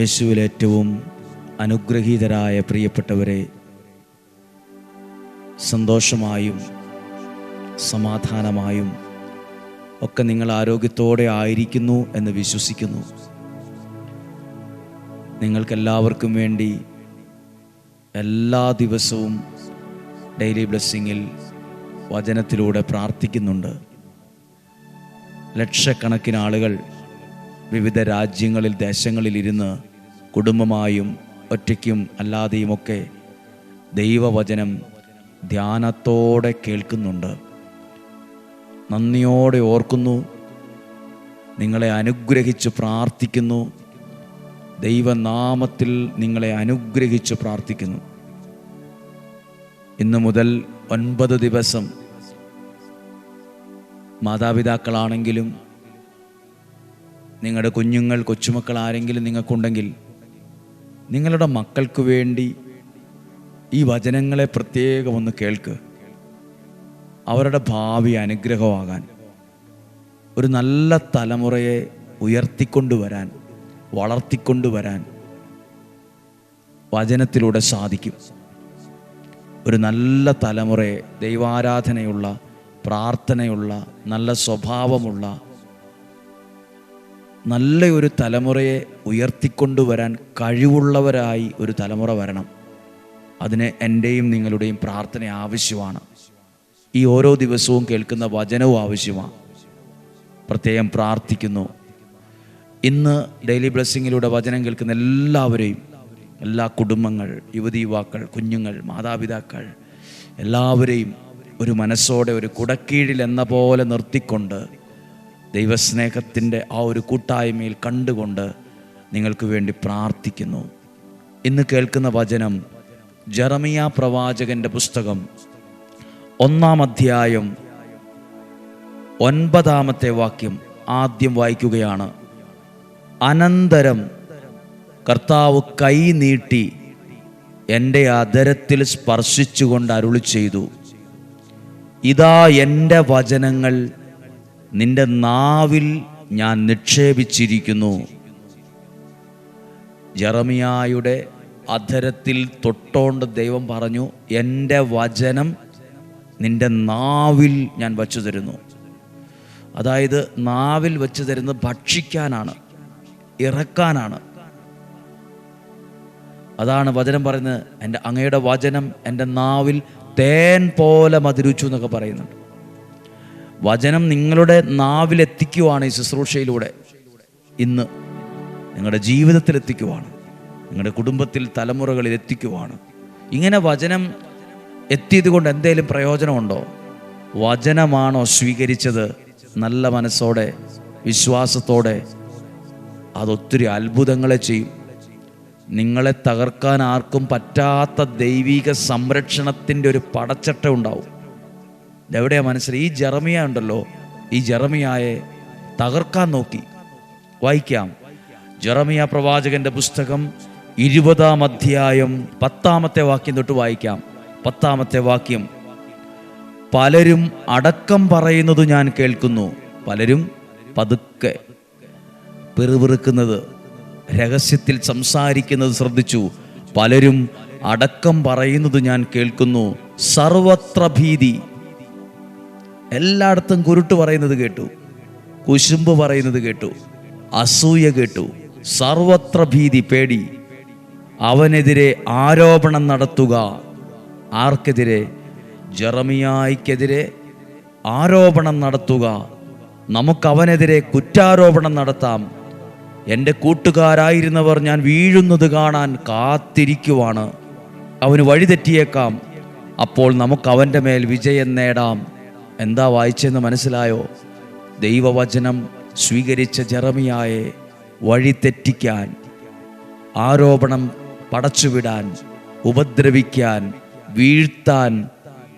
യേശുവിൽ ഏറ്റവും അനുഗ്രഹീതരായ പ്രിയപ്പെട്ടവരെ സന്തോഷമായും സമാധാനമായും ഒക്കെ നിങ്ങൾ ആരോഗ്യത്തോടെ ആയിരിക്കുന്നു എന്ന് വിശ്വസിക്കുന്നു. നിങ്ങൾക്കെല്ലാവർക്കും വേണ്ടി എല്ലാ ദിവസവും ഡെയിലി ബ്ലെസ്സിങ്ങിൽ വചനത്തിലൂടെ പ്രാർത്ഥിക്കുന്നുണ്ട്. ലക്ഷക്കണക്കിന് ആളുകൾ വിവിധ രാജ്യങ്ങളിൽ ദേശങ്ങളിൽ ഇരുന്ന് കുടുംബമായും ഒറ്റയ്ക്കും അല്ലാതെയുമൊക്കെ ദൈവവചനം ധ്യാനത്തോടെ കേൾക്കുന്നുണ്ട്. നന്ദിയോടെ ഓർക്കുന്നു. നിങ്ങളെ അനുഗ്രഹിച്ച് പ്രാർത്ഥിക്കുന്നു. ദൈവനാമത്തിൽ നിങ്ങളെ അനുഗ്രഹിച്ച് പ്രാർത്ഥിക്കുന്നു. ഇന്നു മുതൽ ഒൻപത് ദിവസം മാതാപിതാക്കളാണെങ്കിലും നിങ്ങളുടെ കുഞ്ഞുങ്ങൾ കൊച്ചുമക്കൾ ആരെങ്കിലും നിങ്ങൾക്കുണ്ടെങ്കിൽ നിങ്ങളുടെ മക്കൾക്ക് വേണ്ടി ഈ വചനങ്ങളെ പ്രത്യേകം ഒന്ന് കേൾക്ക്. അവരുടെ ഭാവി അനുഗ്രഹമാകാൻ. ഒരു നല്ല തലമുറയെ ഉയർത്തിക്കൊണ്ടുവരാൻ വളർത്തിക്കൊണ്ടുവരാൻ വചനത്തിലൂടെ സാധിക്കും. ഒരു നല്ല തലമുറയെ ദൈവാരാധനയുള്ള പ്രാർത്ഥനയുള്ള നല്ല സ്വഭാവമുള്ള നല്ല ഒരു തലമുറയെ ഉയർത്തിക്കൊണ്ടുവരാൻ കഴിവുള്ളവരായി ഒരു തലമുറ വരണം. അതിന് എന്റെയും നിങ്ങളുടെയും പ്രാർത്ഥന ആവശ്യമാണ്. ഈ ഓരോ ദിവസവും കേൾക്കുന്ന വചനവും ആവശ്യമാണ്. പ്രത്യേകം പ്രാർത്ഥിക്കുന്നു. ഇന്ന് ഡെയിലി ബ്ലെസ്സിങ്ങിലൂടെ വചനം കേൾക്കുന്ന എല്ലാവരെയും എല്ലാ കുടുംബങ്ങൾ യുവതി യുവാക്കൾ കുഞ്ഞുങ്ങൾ മാതാപിതാക്കൾ എല്ലാവരെയും ഒരു മനസ്സോടെ ഒരു കുടക്കീഴിൽ എന്ന പോലെ നിർത്തിക്കൊണ്ട് ദൈവസ്നേഹത്തിന്റെ ആ ഒരു കൂട്ടായ്മയിൽ കണ്ടുകൊണ്ട് നിങ്ങൾക്ക് വേണ്ടി പ്രാർത്ഥിക്കുന്നു. ഇന്ന് കേൾക്കുന്ന വചനം ജറമിയ പ്രവാചകന്റെ പുസ്തകം ഒന്നാം അധ്യായം ഒൻപതാമത്തെ വാക്യം ആദ്യം വായിക്കുകയാണ്. അനന്തരം കർത്താവ് കൈ നീട്ടി എന്റെ അധരത്തിൽ സ്പർശിച്ചുകൊണ്ട് അരുളി ചെയ്തു ഇതാ എന്റെ വചനങ്ങൾ നിന്റെ നാവിൽ ഞാൻ നിക്ഷേപിച്ചിരിക്കുന്നു. ജറമിയായുടെ അധരത്തിൽ തൊട്ടോണ്ട് ദൈവം പറഞ്ഞു എന്റെ വചനം നിന്റെ നാവിൽ ഞാൻ വച്ചു തരുന്നു അതായത് നാവിൽ വെച്ച് തരുന്നത് ഭക്ഷിക്കാനാണ് ഇറക്കാനാണ്. അതാണ് വചനം പറയുന്നത്. എന്റെ അങ്ങയുടെ വചനം എന്റെ നാവിൽ തേൻ പോലെ മധുരിച്ചു എന്നൊക്കെ പറയുന്നുണ്ട്. വചനം നിങ്ങളുടെ നാവിലെത്തിക്കുവാണ് ഈ ശുശ്രൂഷയിലൂടെ. ഇന്ന് നിങ്ങളുടെ ജീവിതത്തിൽ എത്തിക്കുവാണ് നിങ്ങളുടെ കുടുംബത്തിൽ തലമുറകളിൽ എത്തിക്കുവാണ്. ഇങ്ങനെ വചനം എത്തിയത് കൊണ്ട് എന്തെങ്കിലും പ്രയോജനമുണ്ടോ? വചനമാണോ സ്വീകരിച്ചത്? നല്ല മനസ്സോടെ വിശ്വാസത്തോടെ അതൊത്തിരി അത്ഭുതങ്ങളെ ചെയ്യും. നിങ്ങളെ തകർക്കാൻ ആർക്കും പറ്റാത്ത ദൈവിക സംരക്ഷണത്തിന്റെ ഒരു പടച്ചട്ട ഉണ്ടാവും. ഇതെവിടെയാ മനസ്സിൽ? ഈ ജെറമിയ ഉണ്ടല്ലോ ഈ ജെറമിയായെ തകർക്കാൻ നോക്കി. വായിക്കാം. ജെറമിയ പ്രവാചകന്റെ പുസ്തകം ഇരുപതാം അധ്യായം പത്താമത്തെ വാക്യം തൊട്ട് വായിക്കാം. പത്താമത്തെ വാക്യം. പലരും അടക്കം പറയുന്നത് ഞാൻ കേൾക്കുന്നു. പലരും പതുക്കെ പെറുപിറുക്കുന്നത് രഹസ്യത്തിൽ സംസാരിക്കുന്നത് ശ്രദ്ധിച്ചു. പലരും അടക്കം പറയുന്നത് ഞാൻ കേൾക്കുന്നു. സർവത്ര ഭീതി എല്ലായിടത്തും കുരുട്ട് പറയുന്നത് കേട്ടു. കുശുമ്പ് പറയുന്നത് കേട്ടു. അസൂയ കേട്ടു. സർവത്ര ഭീതി പേടി. അവനെതിരെ ആരോപണം നടത്തുക. ആർക്കെതിരെ? ജറമിയായിക്കെതിരെ ആരോപണം നടത്തുക. നമുക്ക് അവനെതിരെ കുറ്റാരോപണം നടത്താം. എന്റെ കൂട്ടുകാരായിരുന്നവർ ഞാൻ വീഴുന്നത് കാണാൻ കാത്തിരിക്കുവാണ്. അവന് വഴിതെറ്റിയേക്കാം. അപ്പോൾ നമുക്ക് അവന്റെ മേൽ വിജയം നേടാം. എന്താ വായിച്ചെന്ന് മനസ്സിലായോ? ദൈവവചനം സ്വീകരിച്ച ജെറമിയായെ വഴി തെറ്റിക്കാൻ ആരോപണം പടച്ചുവിടാൻ ഉപദ്രവിക്കാൻ വീഴ്ത്താൻ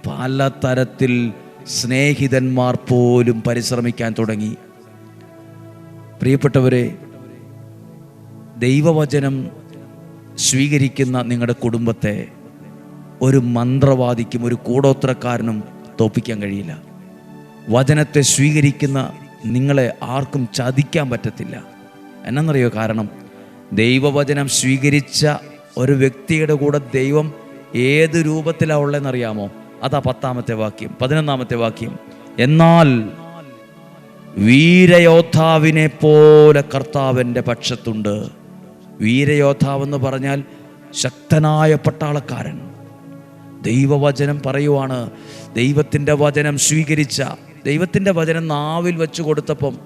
പല തരത്തിൽ സ്നേഹിതന്മാർ പോലും പരിശ്രമിക്കാൻ തുടങ്ങി. പ്രിയപ്പെട്ടവരെ ദൈവവചനം സ്വീകരിക്കുന്ന നിങ്ങളുടെ കുടുംബത്തെ ഒരു മന്ത്രവാദിക്കും ഒരു കൂടോത്രക്കാരനും തോപ്പിക്കാൻ കഴിയില്ല. വചനത്തെ സ്വീകരിക്കുന്ന നിങ്ങളെ ആർക്കും ചതിക്കാൻ പറ്റത്തില്ല. എന്നറിയോ കാരണം? ദൈവവചനം സ്വീകരിച്ച ഒരു വ്യക്തിയുടെ കൂടെ ദൈവം ഏത് രൂപത്തിലാണ് ഉള്ളതെന്നറിയാമോ? അതാ പത്താമത്തെ വാക്യം പതിനൊന്നാമത്തെ വാക്യം. എന്നാൽ വീരയോദ്ധാവിനെ പോലെ കർത്താവിന്റെ പക്ഷത്തുണ്ട്. വീരയോദ്ധാവെന്ന് പറഞ്ഞാൽ ശക്തനായ പട്ടാളക്കാരൻ. ദൈവവചനം പറയുവാണ്. ദൈവത്തിന്റെ വചനം സ്വീകരിച്ച ദൈവത്തിന്റെ വചനം നാവിൽ വെച്ച് കൊടുത്തപ്പം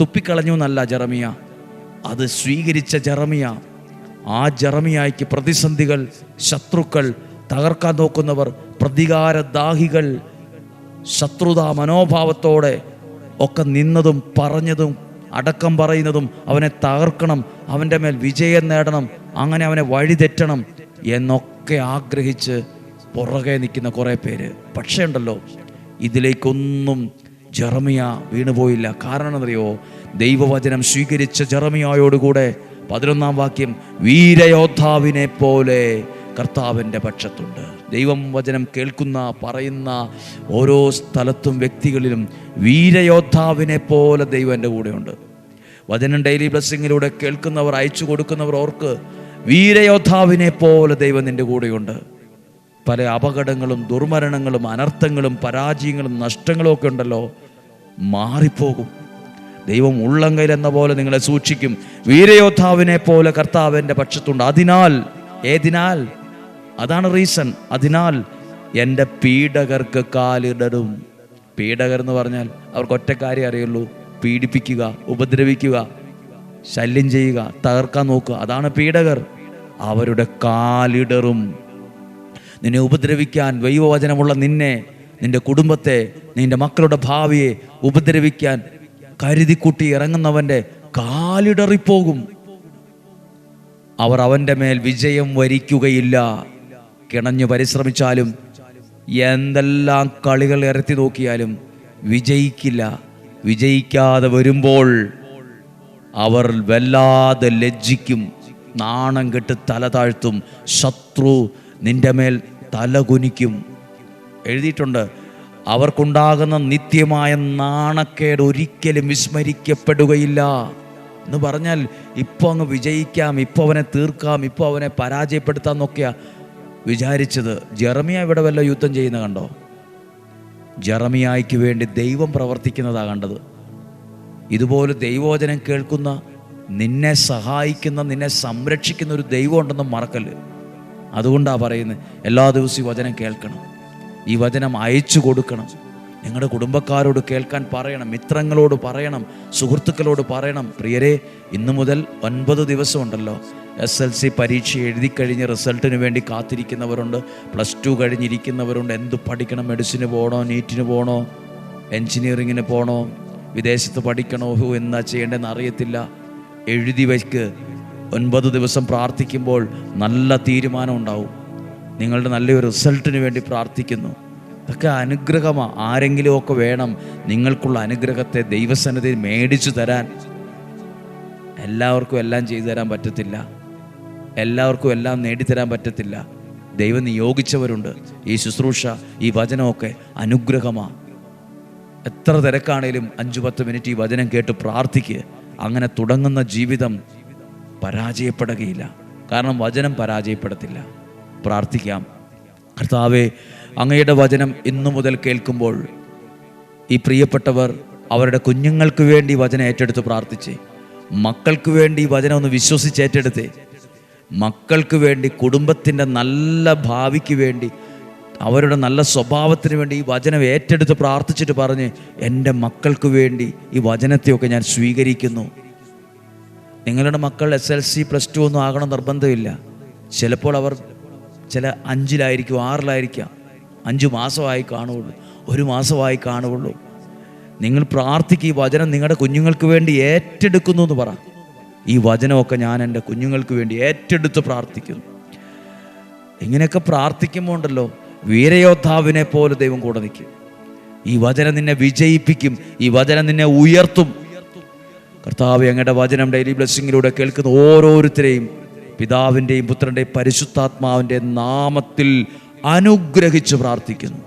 തുപ്പിക്കളഞ്ഞു എന്നല്ല ജറമിയ. അത് സ്വീകരിച്ച ജറമിയ. ആ ജറമിയായിക്ക് പ്രതിസന്ധികൾ ശത്രുക്കൾ തകർക്കാൻ നോക്കുന്നവർ പ്രതികാരദാഹികൾ ശത്രുതാ മനോഭാവത്തോടെ ഒക്കെ നിന്നതും പറഞ്ഞതും അടക്കം പറയുന്നതും അവനെ തകർക്കണം അവന്റെ മേൽ വിജയം നേടണം അങ്ങനെ അവനെ വഴിതെറ്റണം എന്നൊക്കെ ആഗ്രഹിച്ച് പുറകെ നിൽക്കുന്ന കുറേ പേര്. പക്ഷേ ഉണ്ടല്ലോ ഇതിലേക്കൊന്നും ജെറമിയ വീണുപോയില്ല കാരണം എന്നറിയോ ദൈവവചനം സ്വീകരിച്ച ജെറമിയായോടുകൂടെ പതിനൊന്നാം വാക്യം വീരയോദ്ധാവിനെ പോലെ കർത്താവിന്റെ പക്ഷത്തുണ്ട്. ദൈവം വചനം കേൾക്കുന്ന പറയുന്ന ഓരോ സ്ഥലത്തും വ്യക്തികളിലും വീരയോദ്ധാവിനെ പോലെ ദൈവം എന്റെ കൂടെയുണ്ട്. വചനം ഡെയിലി ബ്ലസ്സിങ്ങിലൂടെ കേൾക്കുന്നവർ അയച്ചു കൊടുക്കുന്നവർ ഓർക്ക് വീരയോദ്ധാവിനെ പോലെ ദൈവം നിന്റെ കൂടെയുണ്ട്. പല അപകടങ്ങളും ദുർമരണങ്ങളും അനർത്ഥങ്ങളും പരാജയങ്ങളും നഷ്ടങ്ങളും ഒക്കെ ഉണ്ടല്ലോ. മാറിപ്പോകും. ദൈവം ഉള്ളങ്കയിൽ എന്ന പോലെ നിങ്ങളെ സൂക്ഷിക്കും. വീരയോദ്ധാവിനെ പോലെ കർത്താവിന്റെ പക്ഷത്തുണ്ട്. അതിനാൽ ഏതിനാൽ? അതാണ് റീസൺ അതിനാൽ എന്റെ പീഡകർക്ക് കാലിടരും പീഡകർ എന്ന് പറഞ്ഞാൽ അവർക്ക് ഒറ്റ കാര്യം അറിയുള്ളൂ. പീഡിപ്പിക്കുക ഉപദ്രവിക്കുക ശല്യം ചെയ്യുക തകർക്കാൻ നോക്കുക. അതാണ് പീഡകർ. അവരുടെ കാലിടറും. നിന്നെ ഉപദ്രവിക്കാൻ ദൈവവചനമുള്ള നിന്നെ നിന്റെ കുടുംബത്തെ നിന്റെ മക്കളുടെ ഭാവിയെ ഉപദ്രവിക്കാൻ കരുതിക്കുട്ടി ഇറങ്ങുന്നവന്റെ കാലിടറിപ്പോകും. അവർ അവന്റെ മേൽ വിജയം വരിക്കുകയില്ല. കിണഞ്ഞു പരിശ്രമിച്ചാലും എന്തെല്ലാം കളികൾ ഇരത്തി നോക്കിയാലും വിജയിക്കില്ല. വിജയിക്കാതെ വരുമ്പോൾ അവർ വല്ലാതെ ലജ്ജിക്കും നാണം കെട്ട് തല താഴ്ത്തും ശത്രു നിന്റെ മേൽ തലകുനിക്കും എഴുതിയിട്ടുണ്ട് അവർക്കുണ്ടാകുന്ന നിത്യമായ നാണക്കേട് ഒരിക്കലും വിസ്മരിക്കപ്പെടുകയില്ല. എന്ന് പറഞ്ഞാൽ ഇപ്പോൾ അങ്ങ് വിജയിക്കാം ഇപ്പോൾ അവനെ തീർക്കാം ഇപ്പോൾ അവനെ പരാജയപ്പെടുത്താം എന്നൊക്കെയാ വിചാരിച്ചത്. ജെറമിയ ഇവിടെ വല്ല യുദ്ധം ചെയ്യുന്ന കണ്ടോ? ജെറമിയായ്ക്ക് വേണ്ടി ദൈവം പ്രവർത്തിക്കുന്നതാ കണ്ടത്. ഇതുപോലെ ദൈവോചനം കേൾക്കുന്ന നിന്നെ സഹായിക്കുന്ന നിന്നെ സംരക്ഷിക്കുന്ന ഒരു ദൈവം ഉണ്ടെന്ന് മറക്കല്ല്. അതുകൊണ്ടാണ് പറയുന്നത് എല്ലാ ദിവസവും ഈ വചനം കേൾക്കണം. ഈ വചനം അയച്ചു കൊടുക്കണം. നിങ്ങളുടെ കുടുംബക്കാരോട് കേൾക്കാൻ പറയണം മിത്രങ്ങളോട് പറയണം സുഹൃത്തുക്കളോട് പറയണം. പ്രിയരെ ഇന്നു മുതൽ ഒൻപത് ദിവസമുണ്ടല്ലോ എസ് എൽ സി പരീക്ഷ എഴുതി കഴിഞ്ഞ് റിസൾട്ടിന് വേണ്ടി കാത്തിരിക്കുന്നവരുണ്ട്. Plus two കഴിഞ്ഞിരിക്കുന്നവരുണ്ട്. എന്ത് പഠിക്കണം? മെഡിസിന് പോകണോ നീറ്റിന് പോകണോ എൻജിനീയറിങ്ങിന് പോകണോ വിദേശത്ത് പഠിക്കണോ? എന്താ ചെയ്യേണ്ടതെന്ന് അറിയത്തില്ല. എഴുതി വയ്ക്ക്. ഒൻപത് ദിവസം പ്രാർത്ഥിക്കുമ്പോൾ നല്ല തീരുമാനം ഉണ്ടാവും. നിങ്ങളുടെ നല്ലൊരു റിസൾട്ടിന് വേണ്ടി പ്രാർത്ഥിക്കുന്നു. ഇതൊക്കെ അനുഗ്രഹമാണ് ആരെങ്കിലുമൊക്കെ വേണം നിങ്ങൾക്കുള്ള അനുഗ്രഹത്തെ ദൈവസന്നിധി മേടിച്ചു തരാൻ. എല്ലാവർക്കും എല്ലാം ചെയ്തു തരാൻ പറ്റത്തില്ല. എല്ലാവർക്കും എല്ലാം നേടിത്തരാൻ പറ്റത്തില്ല. ദൈവം നിയോഗിച്ചവരുണ്ട്. ഈ ശുശ്രൂഷ ഈ വചനമൊക്കെ അനുഗ്രഹമാണ് എത്ര തിരക്കാണേലും അഞ്ചു പത്ത് മിനിറ്റ് ഈ വചനം കേട്ട് പ്രാർത്ഥിക്കുക അങ്ങനെ തുടങ്ങുന്ന ജീവിതം പരാജയപ്പെടുകയില്ല. കാരണം വചനം പരാജയപ്പെടത്തില്ല. പ്രാർത്ഥിക്കാം. കർത്താവെ അങ്ങയുടെ വചനം ഇന്നു മുതൽ കേൾക്കുമ്പോൾ ഈ പ്രിയപ്പെട്ടവർ അവരുടെ കുഞ്ഞുങ്ങൾക്ക് വേണ്ടി വചനം ഏറ്റെടുത്ത് പ്രാർത്ഥിച്ച്. മക്കൾക്ക് വേണ്ടി വചനം ഒന്ന് വിശ്വസിച്ച് ഏറ്റെടുത്ത്. മക്കൾക്ക് വേണ്ടി കുടുംബത്തിന്റെ നല്ല ഭാവിക്ക് വേണ്ടി അവരുടെ നല്ല സ്വഭാവത്തിന് വേണ്ടി ഈ വചനം ഏറ്റെടുത്ത് പ്രാർത്ഥിച്ചിട്ട് പറഞ്ഞ് എന്റെ മക്കൾക്ക് വേണ്ടി ഈ വചനത്തെയൊക്കെ ഞാൻ സ്വീകരിക്കുന്നു. നിങ്ങളുടെ മക്കൾ S L C plus two ഒന്നും ആകണം നിർബന്ധമില്ല. ചിലപ്പോൾ അവർ ചില അഞ്ചിലായിരിക്കും ആറിലായിരിക്കാം. അഞ്ച് മാസമായി കാണുകയുള്ളൂ. ഒരു മാസമായി കാണുകയുള്ളൂ. നിങ്ങൾ പ്രാർത്ഥിക്കുക ഈ വചനം നിങ്ങളുടെ കുഞ്ഞുങ്ങൾക്ക് വേണ്ടി ഏറ്റെടുക്കുന്നു എന്ന് പറ. ഈ വചനമൊക്കെ ഞാൻ എന്റെ കുഞ്ഞുങ്ങൾക്ക് വേണ്ടി ഏറ്റെടുത്ത് പ്രാർത്ഥിക്കുന്നു. ഇങ്ങനെയൊക്കെ പ്രാർത്ഥിക്കുമ്പോൾ ഉണ്ടല്ലോ വീരയോദ്ധാവിനെ പോലെ ദൈവം കൂടെ നിൽക്കും. ഈ വചനം നിന്നെ വിജയിപ്പിക്കും ഈ വചനം നിന്നെ ഉയർത്തും. കർത്താവ് ഞങ്ങളുടെ വചനം ഡെയിലി ബ്ലെസ്സിങ്ങിലൂടെ കേൾക്കുന്ന ഓരോരുത്തരെയും പിതാവിന്റെയും പുത്രന്റെയും പരിശുദ്ധാത്മാവിന്റെ നാമത്തിൽ അനുഗ്രഹിച്ച് പ്രാർത്ഥിക്കുന്നു.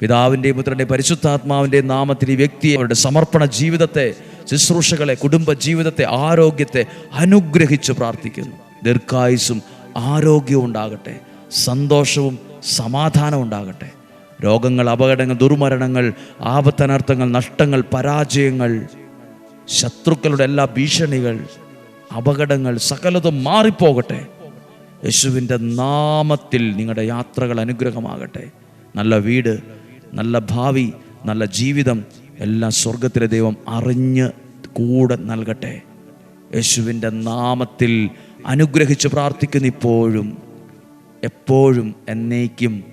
പിതാവിന്റെയും പുത്രന്റെയും പരിശുദ്ധാത്മാവിന്റെ നാമത്തിൽ ഈ വ്യക്തി അവരുടെ സമർപ്പണ ജീവിതത്തെ ശുശ്രൂഷകളെ കുടുംബ ജീവിതത്തെ ആരോഗ്യത്തെ അനുഗ്രഹിച്ച് പ്രാർത്ഥിക്കുന്നു. ദീർഘായുസും ആരോഗ്യവും ഉണ്ടാകട്ടെ. സന്തോഷവും സമാധാനവും ഉണ്ടാകട്ടെ. രോഗങ്ങൾ അപകടങ്ങൾ ദുർമരണങ്ങൾ ആപത്തനർത്ഥങ്ങൾ നഷ്ടങ്ങൾ പരാജയങ്ങൾ ശത്രുക്കളുടെ എല്ലാ ഭീഷണികൾ അപകടങ്ങൾ സകലതും മാറിപ്പോകട്ടെ. യേശുവിന്റെ നാമത്തിൽ നിങ്ങളുടെ യാത്രകൾ അനുഗ്രഹമാകട്ടെ. നല്ല വീട് നല്ല ഭാവി നല്ല ജീവിതം എല്ലാം സ്വർഗത്തിലെ ദൈവം അറിഞ്ഞ് കൂടെ നൽകട്ടെ. യേശുവിന്റെ നാമത്തിൽ അനുഗ്രഹിച്ച് പ്രാർത്ഥിക്കുന്ന ഇപ്പോഴും എപ്പോഴും എന്നേക്കും.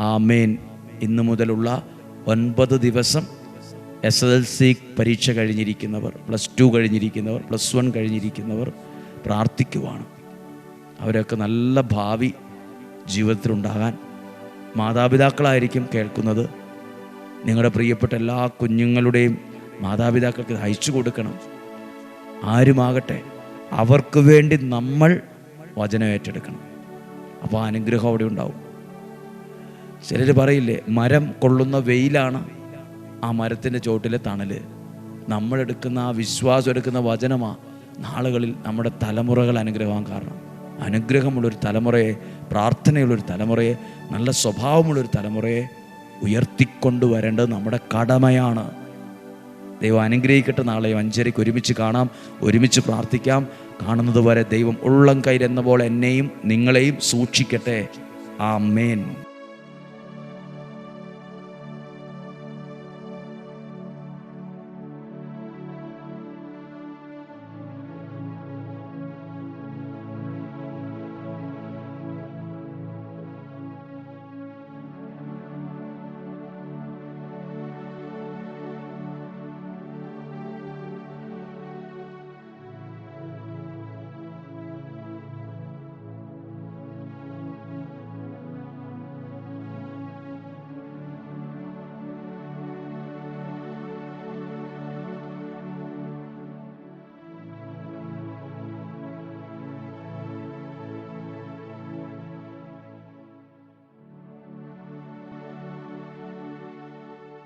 ആമേൻ. ഇന്നു മുതലുള്ള ഒൻപത് ദിവസം എസ് എൽ സി പരീക്ഷ കഴിഞ്ഞിരിക്കുന്നവർ പ്ലസ് ടു കഴിഞ്ഞിരിക്കുന്നവർ പ്ലസ് വൺ കഴിഞ്ഞിരിക്കുന്നവർ പ്രാർത്ഥിക്കുവാണ്. അവരൊക്കെ നല്ല ഭാവി ജീവിതത്തിലുണ്ടാകാൻ മാതാപിതാക്കളായിരിക്കും കേൾക്കുന്നത്. നിങ്ങളുടെ പ്രിയപ്പെട്ട എല്ലാ കുഞ്ഞുങ്ങളുടെയും മാതാപിതാക്കൾക്ക് അയച്ചു കൊടുക്കണം. ആരുമാകട്ടെ അവർക്ക് വേണ്ടി നമ്മൾ വചനം ഏറ്റെടുക്കണം. അപ്പോൾ അനുഗ്രഹം അവിടെ ഉണ്ടാവും. ചിലർ പറയില്ലേ മരം കൊള്ളുന്ന വെയിലാണ് ആ മരത്തിന്റെ ചോട്ടിലെ തണൽ നമ്മളെടുക്കുന്ന ആ വിശ്വാസം എടുക്കുന്ന വചനമാ നാളുകളിൽ നമ്മുടെ തലമുറകൾ അനുഗ്രഹമാകാൻ കാരണം. അനുഗ്രഹമുള്ളൊരു തലമുറയെ പ്രാർത്ഥനയുള്ളൊരു തലമുറയെ നല്ല സ്വഭാവമുള്ളൊരു തലമുറയെ ഉയർത്തിക്കൊണ്ടുവരേണ്ടത് നമ്മുടെ കടമയാണ്. ദൈവം അനുഗ്രഹിക്കട്ടെ നാളെ അഞ്ചരയ്ക്ക് ഒരുമിച്ച് കാണാം ഒരുമിച്ച് പ്രാർത്ഥിക്കാം. കാണുന്നത് വരെ ദൈവം ഉള്ളം കയ്യിലെന്ന പോലെ എന്നെയും നിങ്ങളെയും സൂക്ഷിക്കട്ടെ. ആ മേൻ